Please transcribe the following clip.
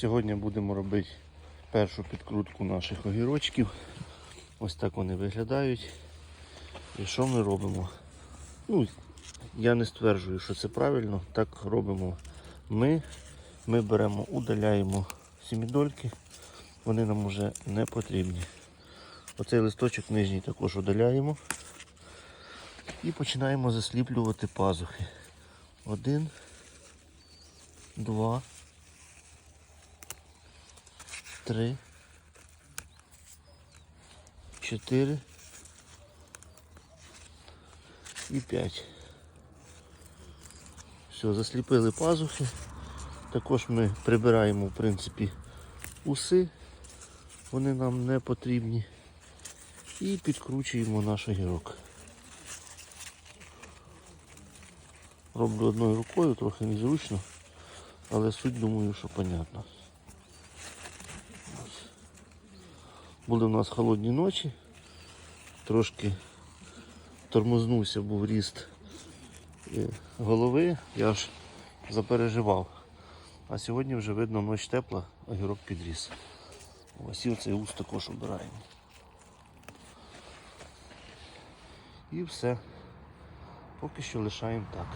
Сьогодні будемо робити першу підкрутку наших огірочків. Ось так вони виглядають. І що ми робимо? Ну, я не стверджую, що це правильно. Так робимо ми. Ми беремо, удаляємо сімідольки. Вони нам вже не потрібні. Оцей листочок нижній також удаляємо. І починаємо засліплювати пазухи. Один, два, три, чотири і п'ять. Все, засліпили пазухи. Також ми прибираємо, в принципі, уси. Вони нам не потрібні. І підкручуємо наш огірок. Роблю одною рукою, трохи незручно, але суть думаю, що понятно. Були в нас холодні ночі, трошки тормознувся, був ріст е, голови, я аж запереживав. А сьогодні вже видно ніч тепла, огірок підріс. Ось і оцей ус також обираємо. І все. Поки що лишаємо так.